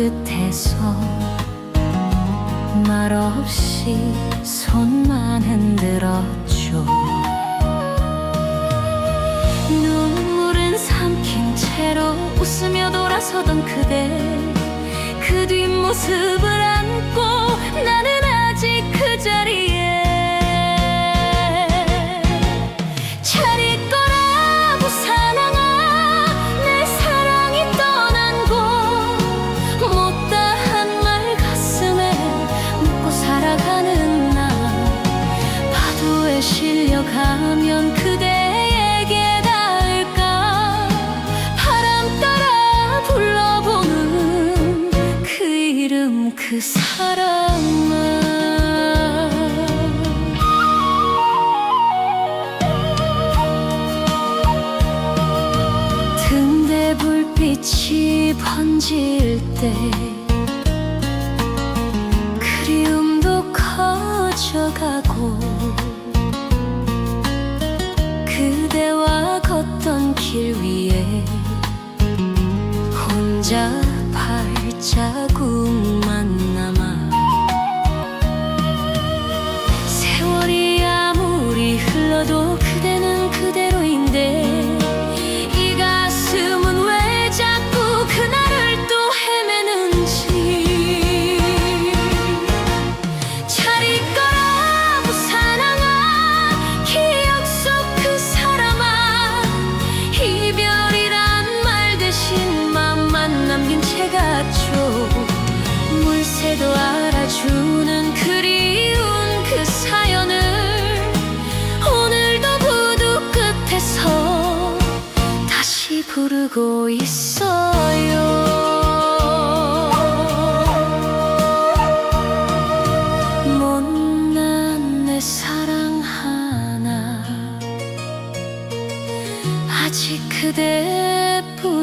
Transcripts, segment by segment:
끝에서 말없이 손만 흔들었죠. 눈물은 삼킨 채로 웃으며 돌아서던 그대 그 뒷모습을 안고 나는 번질 때 그리움도 커져가고 그대와 걷던 길 위에 혼자 발자국만 남아 세월이 아무리 흘러도 그대는 그대 물새도 알아주는 그리운 그 사연을 오늘도 부두 끝에서 다시 부르고 있어요. 못난 내 사랑 하나 아직 그대뿐인데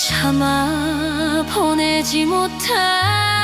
참아 보내지 못한